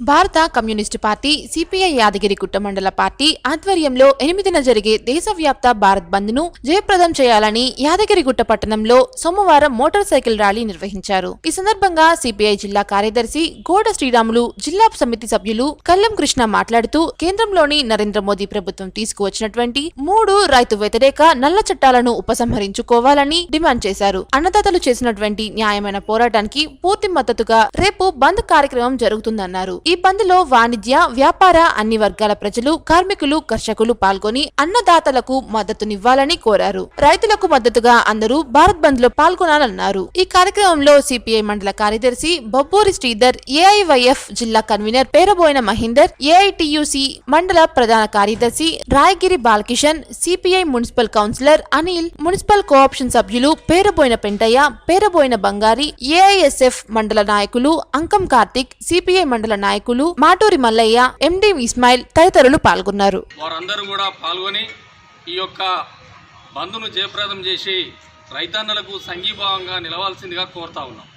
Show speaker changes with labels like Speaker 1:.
Speaker 1: భారత communist party CPI Yadagirigutta మండల party ఆధ్వర్యంలో ఎనిమిదిన జరిగే దేశవ్యాప్త భారత్ బంద్ను జయప్రదం చేయాలని యాదగిరిగుట్ట పట్టణంలో సోమవారం మోటార్ సైకిల్ ర్యాలీ నిర్వహించారు. ఈ సందర్భంగా సిపిఐ జిల్లా కార్యదర్శి గోడ శ్రీరాములు జిల్లా సమితి సభ్యులు కల్లం కృష్ణ మాట్లాడుతూ కేంద్రంలోని నరేంద్ర మోదీ ప్రభుత్వం తీసుకువచ్చినటువంటి మూడు రైతు వ్యతిరేక నల్ల చట్టాలను ఉపసంహరించుకోవాలని డిమాండ్ చేశారు. అన్నదాతలు చేసినటువంటి న్యాయమైన పోరాటానికి పూర్తి మద్దతుగా రేపు బంద్ కార్యక్రమం జరుగుతుందన్నారు. ఈ పందులో వాణిజ్య వ్యాపార అన్ని వర్గాల ప్రజలు కార్మికులు కర్షకులు పాల్గొని అన్నదాతలకు మద్దతునివ్వాలని కోరారు. రైతులకు మద్దతుగా అందరూ భారత్ బంద్లో పాల్గొనాలన్నారు. ఈ కార్యక్రమంలో సిపిఐ మండల కార్యదర్శి బొబ్బూరి శ్రీధర్ ఏఐవైఎఫ్ జిల్లా కన్వీనర్ పేరబోయిన మహేందర్ ఏఐటియుసి మండల ప్రధాన కార్యదర్శి Rayagiri Balakishan CPI municipal councillor Anil municipal cooption సభ్యులు పేరబోయిన పెంటయ్య పేరబోయిన బంగారి ఏఐఎస్ఎఫ్ మండల నాయకులు అంకం కార్తిక్ సిపిఐ మండల నాయకులు మాటూరి మల్లయ్య ఎండి ఇస్మాయిల్ తదితరులు పాల్గొన్నారు.
Speaker 2: వారందరూ కూడా పాల్గొని ఈ యొక్క బంధును జయప్రదం చేసి రైతన్నలకు సంఘీభావంగా నిలవాల్సిందిగా కోరుతా ఉన్నాం.